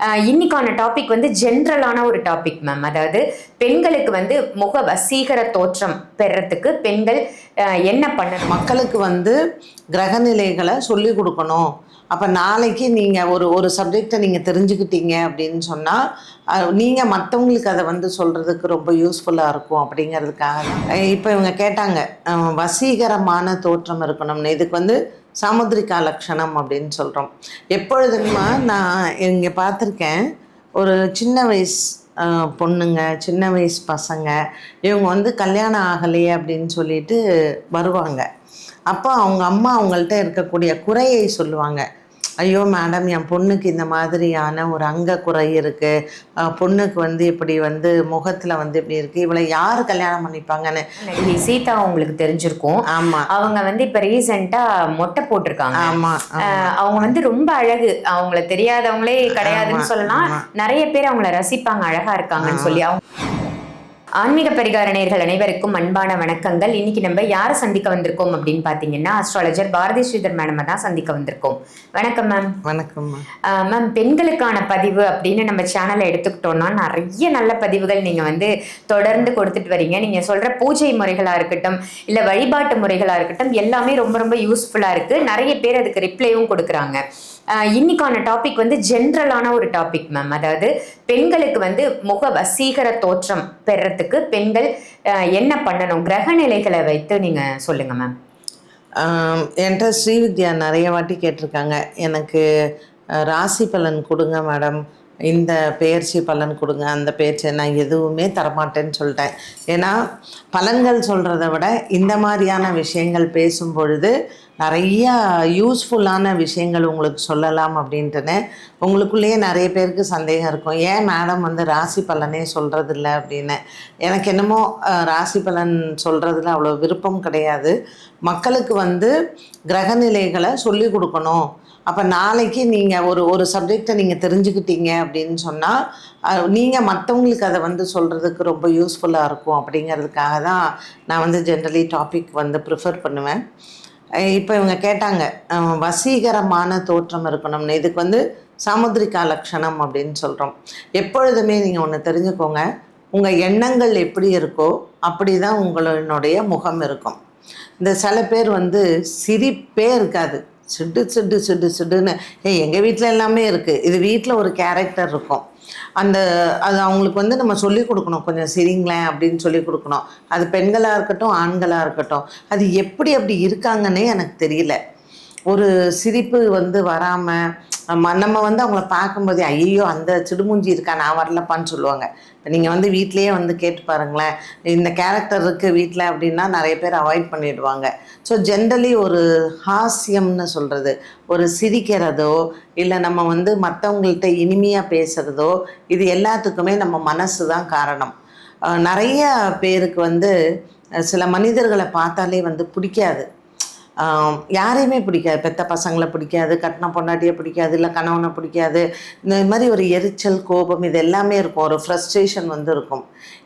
இன்னைக்கான டாபிக் வந்து ஜென்ரலான ஒரு டாபிக் மேம் அதாவது பெண்களுக்கு வந்து முக வசீகர தோற்றம் பெறத்துக்கு பெண்கள் என்ன பண்ணணும்? மக்களுக்கு வந்து கிரகநிலைகளை சொல்லி கொடுக்கணும். அப்போ நாளைக்கு நீங்கள் ஒரு ஒரு சப்ஜெக்டை நீங்கள் தெரிஞ்சுக்கிட்டீங்க அப்படின்னு சொன்னால் நீங்கள் மற்றவங்களுக்கு அதை வந்து சொல்கிறதுக்கு ரொம்ப யூஸ்ஃபுல்லாக இருக்கும் அப்படிங்கிறதுக்காக. தான் இப்போ இவங்க கேட்டாங்க வசீகரமான தோற்றம் இருக்கணும்னு. இதுக்கு வந்து சாமுத்ரிகா லட்சணம் அப்படின்னு சொல்கிறோம் எப்பொழுதுமா நான் இங்கே பார்த்துருக்கேன் ஒரு சின்ன வயசு பொண்ணுங்க சின்ன வயசு பசங்க இவங்க வந்து கல்யாணம் ஆகலையே அப்படின்னு சொல்லிட்டு வருவாங்க. அப்போ அவங்க அம்மா அவங்கள்ட்ட இருக்கக்கூடிய குறையை சொல்லுவாங்க. ஐயோ மேடம் என் பொண்ணுக்கு இந்த மாதிரியான ஒரு அங்க குறை இருக்குது பொண்ணுக்கு வந்து இப்படி வந்து முகத்தில் வந்து இப்படி இருக்குது இவளை யார் கல்யாணம் பண்ணிப்பாங்கன்னு. சீதா உங்களுக்கு தெரிஞ்சிருக்கும். ஆமாம் அவங்க வந்து இப்ப ரீசெண்டா மொட்டை போட்டிருக்காங்க. ஆமாம் ஆஹ் அவங்க வந்து ரொம்ப அழகு. அவங்கள தெரியாதவங்களே கிடையாதுன்னு ஆமா, சொல்லலாம். ஆமா. நிறைய பேர் அவங்கள ரசிப்பாங்க அழகா இருக்காங்கன்னு சொல்லி. அவங்க ஆன்மீக பரிகார அனைவருக்கும் அன்பான வணக்கங்கள். இன்னைக்கு நம்ம யாரை சந்திக்க வந்திருக்கோம் அப்படின்னு பாத்தீங்கன்னா அஸ்ட்ராலஜர் பாரதி ஸ்ரீதர் மேடம் தான் சந்திக்க வந்திருக்கோம். வணக்கம் மேம் வணக்கம்மா மேம் பெண்களுக்கான பதிவு அப்படின்னு நம்ம சேனலை எடுத்துக்கிட்டோம்னா நிறைய நல்ல பதிவுகள் நீங்க வந்து தொடர்ந்து கொடுத்துட்டு வரீங்க. நீங்க சொல்ற பூஜை முறைகளா இருக்கட்டும் இல்ல வழிபாட்டு முறைகளா இருக்கட்டும் எல்லாமே ரொம்ப ரொம்ப யூஸ்ஃபுல்லா இருக்கு. நிறைய பேர் அதுக்கு ரிப்ளையும் கொடுக்குறாங்க. இன்னைக்கான டாபிக் வந்து ஜென்ரலான ஒரு டாபிக் மேம் அதாவது பெண்களுக்கு வந்து முக வசீகர தோற்றம் பெறத்துக்கு பெண்கள் என்ன பண்ணணும்? கிரக நிலைகளை வைத்து நீங்க சொல்லுங்க மேம் என்கிட்ட ஸ்ரீவித்யா நிறைய வாட்டி கேட்டிருக்காங்க. எனக்கு ராசி பலன் கொடுங்க மேடம் இந்த பெயர்ச்சி பலன் கொடுங்க அந்த பெயர்ச்சி நான் எதுவுமே தரமாட்டேன்னு சொல்லிட்டேன். ஏன்னா பலன்கள் சொல்கிறத விட இந்த மாதிரியான விஷயங்கள் பேசும் பொழுது நிறையா யூஸ்ஃபுல்லான விஷயங்கள் உங்களுக்கு சொல்லலாம் அப்படின்ட்டுன்னு உங்களுக்குள்ளேயே நிறைய பேருக்கு சந்தேகம் இருக்கும். ஏன் மேடம் வந்து ராசி பலனே சொல்கிறதில்ல அப்படின்னு? எனக்கு என்னமோ ராசி பலன் சொல்கிறதுல அவ்வளோ விருப்பம் கிடையாது. மக்களுக்கு வந்து கிரகநிலைகளை சொல்லி கொடுக்கணும். அப்போ நாளைக்கு நீங்கள் ஒரு ஒரு சப்ஜெக்டை நீங்கள் தெரிஞ்சுக்கிட்டீங்க அப்படின்னு சொன்னால் நீங்கள் மற்றவங்களுக்கு அதை வந்து சொல்கிறதுக்கு ரொம்ப யூஸ்ஃபுல்லாக இருக்கும் அப்படிங்கிறதுக்காக தான் நான் வந்து ஜென்ரலி டாபிக் வந்து ப்ரிஃபர் பண்ணுவேன். இப்போ இவங்க கேட்டாங்க வசீகரமான தோற்றம் இருக்கணும்னு. இதுக்கு வந்து சாமுத்ரிகா லட்சணம் அப்படின்னு சொல்கிறோம் எப்பொழுதுமே நீங்கள் ஒன்று தெரிஞ்சுக்கோங்க உங்கள் எண்ணங்கள் எப்படி இருக்கோ அப்படி தான் உங்களுடைய முகம் இருக்கும். இந்த சில பேர் வந்து சிரிப்பே இருக்காது. சிட்டு சிட்டு சிடு சிடுன்னு. ஏ எங்கள் வீட்டில் எல்லாமே இருக்குது இது வீட்டில் ஒரு கேரக்டர் இருக்கும். அந்த அது அவங்களுக்கு வந்து நம்ம சொல்லிக் கொடுக்கணும். கொஞ்சம் சரிங்களேன் அப்படின்னு சொல்லி கொடுக்கணும். அது பெண்களாக இருக்கட்டும் ஆண்களாக இருக்கட்டும். அது எப்படி அப்படி இருக்காங்கன்னே எனக்கு தெரியல. ஒரு சிரிப்பு வந்து வராமல் நம்ம வந்து அவங்கள பார்க்கும்போதே ஐயோ அந்த சிடுமூஞ்சி இருக்கா நான் வரலப்பான்னு சொல்லுவாங்க. இப்போ நீங்கள் வந்து வீட்லேயே வந்து கேட்டு பாருங்களேன் இந்த கேரக்டர் இருக்குது வீட்டில் அப்படின்னா நிறைய பேர் அவாய்ட் பண்ணிடுவாங்க. ஸோ ஜென்ரலி ஒரு ஹாஸ்யம்னு சொல்கிறது ஒரு சிரிக்கிறதோ இல்லை நம்ம வந்து மற்றவங்கள்ட்ட இனிமையாக பேசுகிறதோ இது எல்லாத்துக்குமே நம்ம மனசு தான் காரணம். நிறைய பேருக்கு வந்து சில மனிதர்களை பார்த்தாலே வந்து பிடிக்காது. யாரையுமே பிடிக்காது. பெத்த பசங்களை பிடிக்காது கட்டின பொண்டாட்டியை பிடிக்காது இல்லை கணவனை பிடிக்காது. இந்த மாதிரி ஒரு எரிச்சல் கோபம் இது எல்லாமே இருக்கும். ஒரு ஃப்ரஸ்ட்ரேஷன் வந்து இருக்கும்.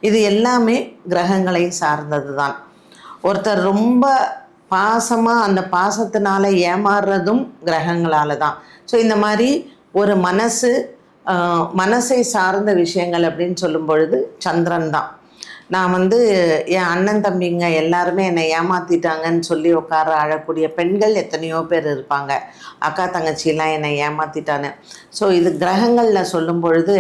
இது எல்லாமே கிரகங்களை சார்ந்தது தான் ஒருத்தர் ரொம்ப பாசமாக அந்த பாசத்தினால ஏமாறுறதும் கிரகங்களால் தான் ஸோ இந்த மாதிரி ஒரு மனசு மனசை சார்ந்த விஷயங்கள் அப்படின்னு சொல்லும் பொழுது சந்திரன் தான் நான் வந்து என் அண்ணன் தம்பிங்க எல்லாருமே என்னை ஏமாத்திட்டாங்கன்னு சொல்லி உட்கார அழக்கூடிய பெண்கள் எத்தனையோ பேர் இருப்பாங்க. அக்கா தங்கச்சிலாம் என்னை ஏமாத்திட்டான்னு. ஸோ இது கிரகங்களில் சொல்லும் பொழுது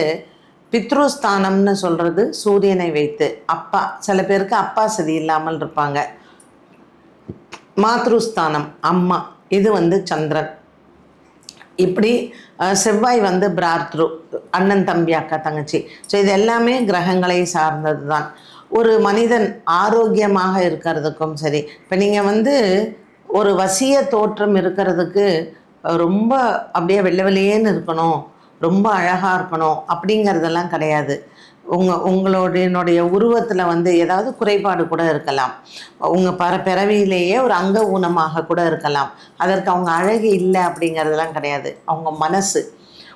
பித்ருஸ்தானம்னு சொல்கிறது சூரியனை வைத்து. அப்பா சில பேருக்கு அப்பா சதி இல்லாமல் இருப்பாங்க. மாத்ருஸ்தானம் அம்மா இது வந்து சந்திரன். இப்படி செவ்வாய் வந்து பிராத்ரு அண்ணன் தம்பி அக்கா தங்கச்சி. ஸோ இது எல்லாமே கிரகங்களை சார்ந்தது தான் ஒரு மனிதன் ஆரோக்கியமாக இருக்கிறதுக்கும் சரி. இப்போ நீங்கள் வந்து ஒரு வசிய தோற்றம் இருக்கிறதுக்கு ரொம்ப அப்படியே வெள்ளை வெள்ளையேன்னு இருக்கணும் ரொம்ப அழகாக இருக்கணும் அப்படிங்கிறதெல்லாம் கிடையாது. உங்கள் உங்களுடைய உருவத்தில் வந்து ஏதாவது குறைபாடு கூட இருக்கலாம். உங்கள் பற பிறவியிலேயே ஒரு அங்க ஊனமாக கூட இருக்கலாம். அதற்கு அவங்க அழகு இல்லை அப்படிங்கிறதெல்லாம் கிடையாது. அவங்க மனசு.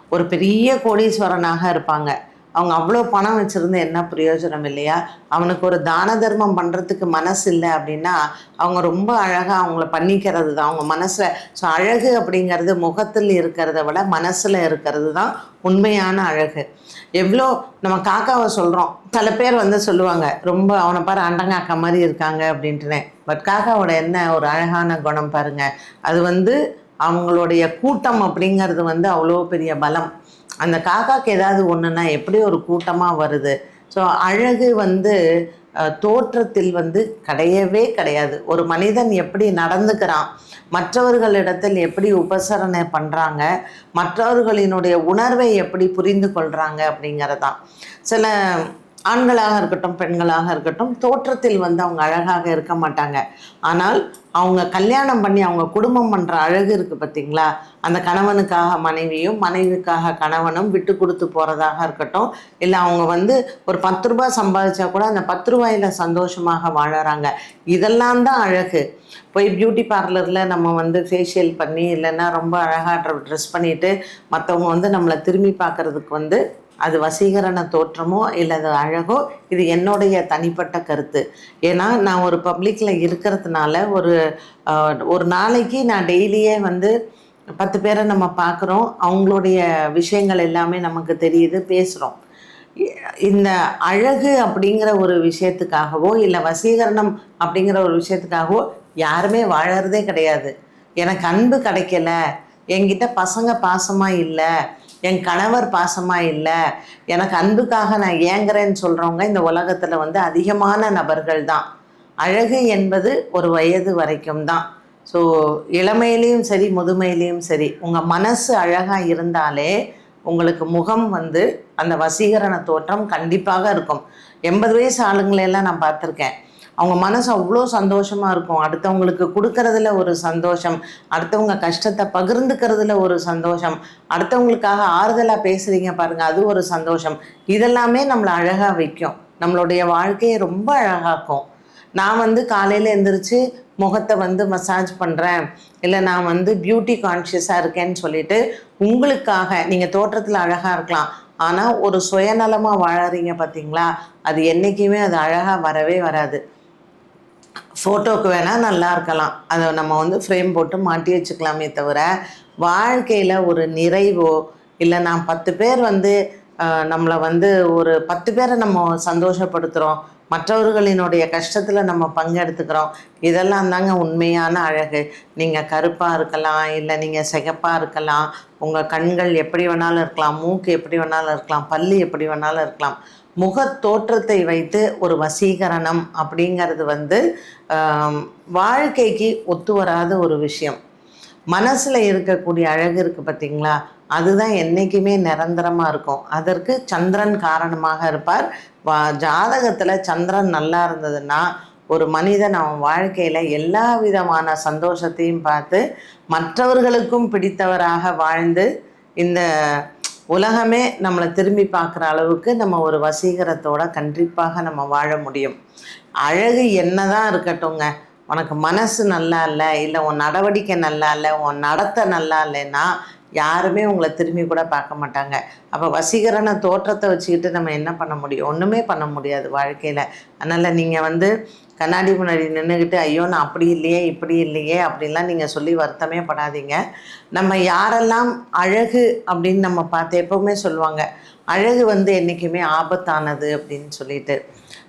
ஒரு பெரிய கோடீஸ்வரனாக இருப்பாங்க. அவங்க அவ்வளோ பணம் வச்சுருந்து என்ன பிரயோஜனம் இல்லையா? அவனுக்கு ஒரு தான தர்மம் பண்ணுறதுக்கு மனசு இல்லை அப்படின்னா அவங்க ரொம்ப அழகாக அவங்கள பண்ணிக்கிறது தான் அவங்க மனசில் ஸோ அழகு அப்படிங்கிறது முகத்தில் இருக்கிறத விட மனசில் இருக்கிறது தான் உண்மையான அழகு. எவ்வளோ நம்ம காக்காவை சொல்கிறோம் சில பேர் வந்து சொல்லுவாங்க ரொம்ப அவனை பாரு அண்டங்காக்கா மாதிரி இருக்காங்க அப்படின்ட்டுனே. பட் காக்காவோட என்ன ஒரு அழகான குணம் பாருங்க. அது வந்து அவங்களுடைய கூட்டம் அப்படிங்கிறது வந்து அவ்வளோ பெரிய பலம். அந்த காக்காக்கு ஏதாவது ஒன்றுனா எப்படி ஒரு கூட்டமாக வருது. ஸோ அழகு வந்து தோற்றத்தில் வந்து கிடையவே கிடையாது. ஒரு மனிதன் எப்படி நடந்துக்கிறான் மற்றவர்களிடத்தில் எப்படி உபசரணை பண்ணுறாங்க மற்றவர்களினுடைய உணர்வை எப்படி புரிந்து கொள்கிறாங்க அப்படிங்கிறதான். சில ஆண்களாக இருக்கட்டும் பெண்களாக இருக்கட்டும் தோற்றத்தில் வந்து அவங்க அழகாக இருக்க மாட்டாங்க. ஆனால் அவங்க கல்யாணம் பண்ணி அவங்க குடும்பம் பண்ணுற அழகு இருக்குது பார்த்தீங்களா அந்த கணவனுக்காக மனைவியும் மனைவிக்காக கணவனும் விட்டு கொடுத்து போகிறதாக இருக்கட்டும். இல்லை அவங்க வந்து ஒரு பத்து ரூபாய் சம்பாதிச்சா கூட அந்த பத்து ரூபாயில் சந்தோஷமாக வாழறாங்க. இதெல்லாம் தான் அழகு. போய் பியூட்டி பார்லரில் நம்ம வந்து ஃபேஷியல் பண்ணி இல்லைன்னா ரொம்ப அழகாக ட்ரெஸ் பண்ணிட்டு மற்றவங்க வந்து நம்மளை திரும்பி பார்க்கறதுக்கு வந்து அது வசீகரண தோற்றமோ இல்லை அது அழகோ இது என்னுடைய தனிப்பட்ட கருத்து. ஏன்னா நான் ஒரு பப்ளிக்கில் இருக்கிறதுனால ஒரு ஒரு நாளைக்கு நான் டெய்லியே வந்து பத்து பேரை நம்ம பார்க்குறோம் அவங்களுடைய விஷயங்கள் எல்லாமே நமக்கு தெரியுது பேசுகிறோம் இந்த அழகு அப்படிங்கிற ஒரு விஷயத்துக்காகவோ இல்லை வசீகரணம் அப்படிங்கிற ஒரு விஷயத்துக்காகவோ யாருமே வாழறதே கிடையாது. எனக்கு அன்பு கிடைக்கல என்கிட்ட பசங்க பாசமாக இல்லை என் கணவர் பாசமாக இல்லை எனக்கு அன்புக்காக நான் ஏங்குறேன்னு சொல்கிறவங்க இந்த உலகத்தில் வந்து அதிகமான நபர்கள் தான். அழகு என்பது ஒரு வயது வரைக்கும் தான். ஸோ இளமையிலையும் சரி முதுமையிலையும் சரி உங்கள் மனசு அழகாக இருந்தாலே உங்களுக்கு முகம் வந்து அந்த வசீகரண தோற்றம் கண்டிப்பாக இருக்கும். எண்பது வயசு ஆளுங்களெல்லாம் நான் பார்த்துருக்கேன். அவங்க மனசு அவ்வளோ சந்தோஷமாக இருக்கும். அடுத்தவங்களுக்கு கொடுக்கறதுல ஒரு சந்தோஷம். அடுத்தவங்க கஷ்டத்தை பகிர்ந்துக்கிறதுல ஒரு சந்தோஷம். அடுத்தவங்களுக்காக ஆறுதலாக பேசுகிறீங்க பாருங்கள் அது ஒரு சந்தோஷம். இதெல்லாமே நம்மளை அழகாக வைக்கும். நம்மளுடைய வாழ்க்கையை ரொம்ப அழகாக்கும். நான் வந்து காலையில் எந்திரிச்சு முகத்தை வந்து மசாஜ் பண்ணுறேன் இல்லை நான் வந்து பியூட்டி கான்ஷியஸாக இருக்கேன்னு சொல்லிட்டு உங்களுக்காக நீங்கள் தோற்றத்தில் அழகாக இருக்கலாம். ஆனால் ஒரு சுயநலமாக வாழறீங்க பார்த்தீங்களா அது என்றைக்குமே அது அழகாக வரவே வராது. ஃபோட்டோவுக்கு வேணால் நல்லா இருக்கலாம். அதை நம்ம வந்து ஃப்ரேம் போட்டு மாட்டி வச்சுக்கலாமே தவிர வாழ்க்கையில் ஒரு நிறைவோ இல்லை நான் பத்து பேர் வந்து ஆஹ், நம்மளை வந்து ஒரு பத்து பேரை நம்ம சந்தோஷப்படுத்துகிறோம் மற்றவர்களினுடைய கஷ்டத்தில் நம்ம பங்கெடுத்துக்கிறோம். இதெல்லாம் தாங்க உண்மையான அழகு. நீங்கள் கருப்பாக இருக்கலாம் இல்லை நீங்கள் சிகப்பாக இருக்கலாம் உங்கள் கண்கள் எப்படி வேணாலும் இருக்கலாம் மூக்கு எப்படி வேணாலும் இருக்கலாம் பல்லு எப்படி வேணாலும் இருக்கலாம். முகத் தோற்றத்தை வைத்து ஒரு வசீகரணம் அப்படிங்கிறது வந்து வாழ்க்கைக்கு ஒத்து வராத ஒரு விஷயம். மனசில் இருக்கக்கூடிய அழகு இருக்குது பார்த்தீங்களா அதுதான் என்றைக்குமே நிரந்தரமாக இருக்கும். அதற்கு சந்திரன் காரணமாக இருப்பார். வா ஜாதகத்தில் சந்திரன் நல்லா இருந்ததுன்னா ஒரு மனிதன் அவன் வாழ்க்கையில் எல்லா விதமான சந்தோஷத்தையும் பார்த்து மற்றவர்களுக்கும் பிடித்தவராக வாழ்ந்து இந்த உலகமே நம்மளை திரும்பி பார்க்குற அளவுக்கு நம்ம ஒரு வசீகரத்தோட கண்டிப்பாக நம்ம வாழ முடியும். அழகு என்னதான் இருக்கட்டுங்க உனக்கு மனசு நல்லா இல்லை இல்லை உன் நடவடிக்கை நல்லா இல்லை உன் நடத்தை நல்லா இல்லைன்னா யாருமே உங்களை திரும்பி கூட பார்க்க மாட்டாங்க. அப்போ வசீகரண தோற்றத்தை வச்சுக்கிட்டு நம்ம என்ன பண்ண முடியும்? ஒன்றுமே பண்ண முடியாது வாழ்க்கையில். அதனால் நீங்கள் வந்து கண்ணாடி முன்னாடி நின்றுக்கிட்டு ஐயோ நான் அப்படி இல்லையே இப்படி இல்லையே அப்படின்லாம் நீங்கள் சொல்லி வருத்தமே படாதீங்க. நம்ம யாரெல்லாம் அழகு அப்படின்னு நம்ம பார்த்து எப்போவுமே சொல்லுவாங்க. அழகு வந்து என்றைக்குமே ஆபத்தானது அப்படின்னு சொல்லிட்டு.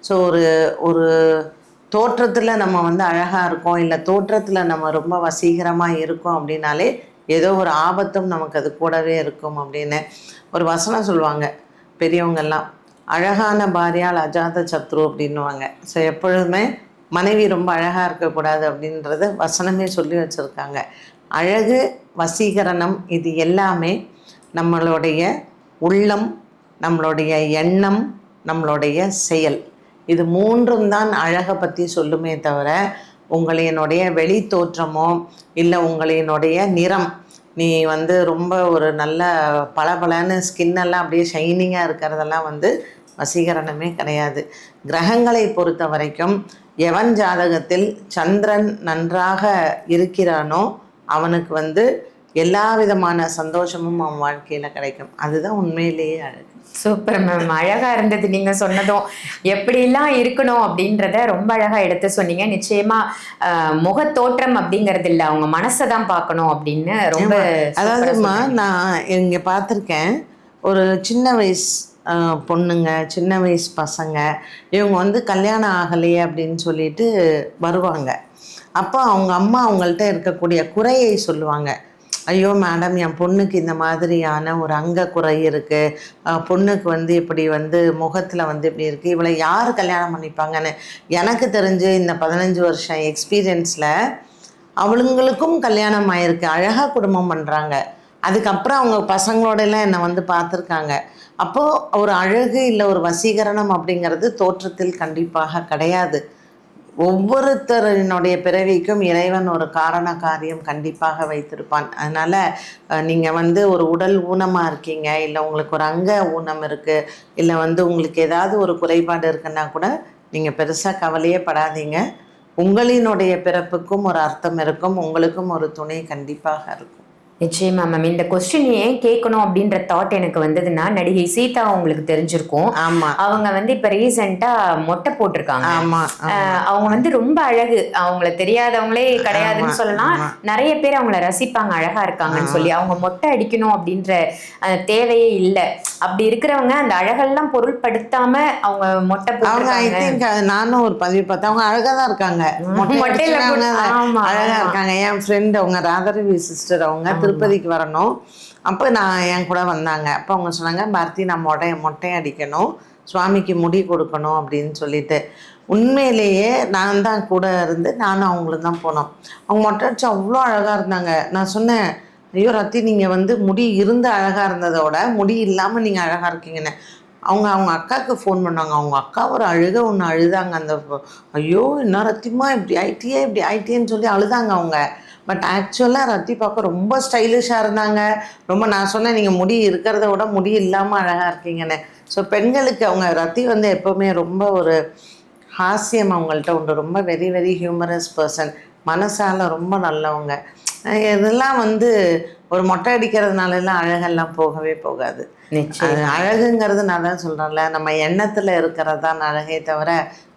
ஸோ ஒரு ஒரு தோற்றத்தில் நம்ம வந்து அழகாக இருக்கோம் இல்லை தோற்றத்தில் நம்ம ரொம்ப வசீகரமாக இருக்கோம் அப்படின்னாலே ஏதோ ஒரு ஆபத்தும் நமக்கு அது கூடவே இருக்கும் அப்படின்னு ஒரு வசனம் சொல்லுவாங்க. பெரியவங்கெல்லாம் அழகான பாரியால் அஜாத சத்ரு அப்படின்னுவாங்க. ஸோ எப்பொழுதுமே மனைவி ரொம்ப அழகாக இருக்கக்கூடாது அப்படின்றத வசனமே சொல்லி வச்சுருக்காங்க. அழகு வசீகரணம் இது எல்லாமே நம்மளுடைய உள்ளம் நம்மளுடைய எண்ணம் நம்மளுடைய செயல். இது மூன்றும் தான் அழகை பற்றி சொல்லுமே தவிர உங்களினுடைய வெளி தோற்றமோ இல்லை உங்களினுடைய நிறம். நீ வந்து ரொம்ப ஒரு நல்ல பளபளன்னு ஸ்கின்னெல்லாம் அப்படியே ஷைனிங்காக இருக்கிறதெல்லாம் வந்து வசீகரணமே கிடையாது. கிரகங்களை பொறுத்த வரைக்கும் எவன் ஜாதகத்தில் சந்திரன் நன்றாக இருக்கிறானோ அவனுக்கு வந்து எல்லா விதமான சந்தோஷமும் அவன் வாழ்க்கையில் கிடைக்கும். அதுதான் உண்மையிலேயே அழகு. சூப்பர் மேம் அழகா இருந்தது நீங்க சொன்னதும். எப்படிலாம் இருக்கணும் அப்படின்றத ரொம்ப அழகா எடுத்து சொன்னீங்க. நிச்சயமா ஆஹ், முகத்தோற்றம் அப்படிங்கறது இல்ல. அவங்க மனசை தான் பார்க்கணும் அப்படின்னு ரொம்ப அதாவதுமா. நான் இங்கே பார்த்துருக்கேன். ஒரு சின்ன வயசு பொண்ணுங்க சின்ன வயசு பசங்க இவங்க வந்து கல்யாணம் ஆகலையே அப்படின்னு சொல்லிட்டு வருவாங்க. அப்போ அவங்க அம்மா அவங்கள்ட்ட இருக்கக்கூடிய குறையை சொல்லுவாங்க. ஐயோ மேடம் என் பொண்ணுக்கு இந்த மாதிரியான ஒரு அங்க குறை இருக்குது பொண்ணுக்கு வந்து இப்படி வந்து முகத்தில் வந்து இப்படி இருக்குது இவளை யார் கல்யாணம் பண்ணிப்பாங்கன்னு எனக்கு தெரிஞ்சு இந்த பதினஞ்சு வருஷம் எக்ஸ்பீரியன்ஸில் அவளுங்களுக்கும் கல்யாணம் ஆயிருக்கு. அழகாக குடும்பம் பண்ணுறாங்க அதுக்கப்புறம் அவங்க பசங்களோட எல்லாம் என்னை வந்து பார்த்துருக்காங்க. அப்போது ஒரு அழகு இல்லை ஒரு வசீகரணம் அப்படிங்கிறது தோற்றத்தில் கண்டிப்பாக கிடையாது. ஒவ்வொருத்தரினுடைய பிறவிக்கும் இறைவன் ஒரு காரண காரியம் கண்டிப்பாக வைத்திருப்பான். அதனால் நீங்கள் வந்து ஒரு உடல் ஊனமாக இருக்கீங்க இல்லை உங்களுக்கு ஒரு அங்க ஊனம் இருக்குது இல்லை வந்து உங்களுக்கு ஏதாவது ஒரு குறைபாடு இருக்குன்னா கூட நீங்கள் பெருசாக கவலையே படாதீங்க. உங்களினுடைய பிறப்புக்கும் ஒரு அர்த்தம் இருக்கும் உங்களுக்கும் ஒரு துணை கண்டிப்பாக இருக்கும். நிச்சயமா மேம் இந்த கொஸ்டின் ஏன் கேட்கணும் அப்படின்ற தாட் எனக்கு வந்ததுன்னா நடிகை சீதா உங்களுக்கு தெரிஞ்சிருக்கும். ஆமாம் அவங்க வந்து இப்ப ரீசெண்டா மொட்டை போட்டிருக்காங்க. ஆஹ் அவங்க வந்து ரொம்ப அழகு. அவங்கள தெரியாதவங்களே கிடையாதுன்னு ஆமா, சொல்லலாம். ஆமா. நிறைய பேர் அவங்கள ரசிப்பாங்க அழகா இருக்காங்கன்னு சொல்லி. அவங்க மொட்டை அடிக்கணும் அப்படின்ற தேவையே இல்லை. அப்படி இருக்கிறவங்க அந்த அழகெல்லாம் பொருள்படுத்தாம அவங்க மொட்டை அவங்க ஐ திங்க் நானும் ஒரு பதிவு பார்த்தேன். அவங்க அழகா தான் இருக்காங்க. மொட்டை மொட்டையில அழகா. இருக்காங்க. என் ஃப்ரெண்ட் அவங்க ராதரவி சிஸ்டர் அவங்க திருப்பதிக்கு வரணும். அப்போ நான் என் கூட வந்தாங்க. அப்போ அவங்க சொன்னாங்க பாரதி நான் மொட்டை மொட்டை அடிக்கணும். சுவாமிக்கு முடி கொடுக்கணும் அப்படின்னு சொல்லிட்டு. உண்மையிலேயே நான் தான் கூட இருந்து நானும் அவங்களும் தான் போனோம். அவங்க மொட்டை அடிச்சு அவ்வளோ அழகாக இருந்தாங்க. நான் சொன்னேன் ஐயோ ரத்தி நீங்கள் வந்து முடி இருந்து அழகாக இருந்ததோட முடி இல்லாமல் நீங்கள் அழகாக இருக்கீங்கன்னு. அவங்க அவங்க அக்காவுக்கு ஃபோன் பண்ணாங்க. அவங்க அக்கா ஒரு அழுக ஒன்று அழுதாங்க. அந்த ஐயோ என்ன ரத்திமா இப்படி ஆயிட்டியே இப்படி ஆயிட்டியேன்னு சொல்லி அழுதாங்க அவங்க. பட் ஆக்சுவலாக ரத்தி பார்க்க ரொம்ப ஸ்டைலிஷாக இருந்தாங்க. ரொம்ப நான் சொன்னேன் நீங்கள் முடி இருக்கிறத விட முடி இல்லாமல் அழகாக இருக்கீங்கன்னு. ஸோ பெண்களுக்கு அவங்க ரத்தி வந்து எப்போவுமே ரொம்ப ஒரு ஹாஸ்யம் அவங்கள்ட்ட உண்டு. ரொம்ப வெரி வெரி ஹியூமரஸ் பர்சன் மனசால் ரொம்ப நல்லவங்க. இதெல்லாம் வந்து ஒரு மொட்டை அடிக்கிறதுனால எல்லாம் அழகெல்லாம் போகவே போகாது. அழகுங்கிறது நான் தான் சொல்கிறேன்ல நம்ம எண்ணத்தில் இருக்கிறது தான் அழகே தவிர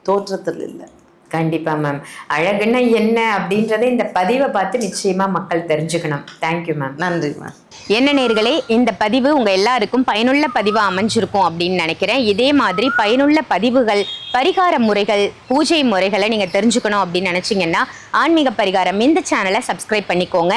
தோற்றத்தில் இல்லை. கண்டிப்பா மேம் அழகுன்னா என்ன அப்படின்றத இந்த பதிவை பார்த்து நிச்சயமா மக்கள் தெரிஞ்சுக்கணும். தேங்க்யூ மேம் நன்றி மேம் என்ன நேர்களே இந்த பதிவு உங்க எல்லாருக்கும் பயனுள்ள பதிவா அமைஞ்சிருக்கும் அப்படின்னு நினைக்கிறேன். இதே மாதிரி பயனுள்ள பதிவுகள் பரிகார முறைகள் பூஜை முறைகளை நீங்க தெரிஞ்சுக்கணும் அப்படின்னு நினைச்சீங்கன்னா ஆன்மீக பரிகாரம் இந்த சேனலை சப்ஸ்கிரைப் பண்ணிக்கோங்க.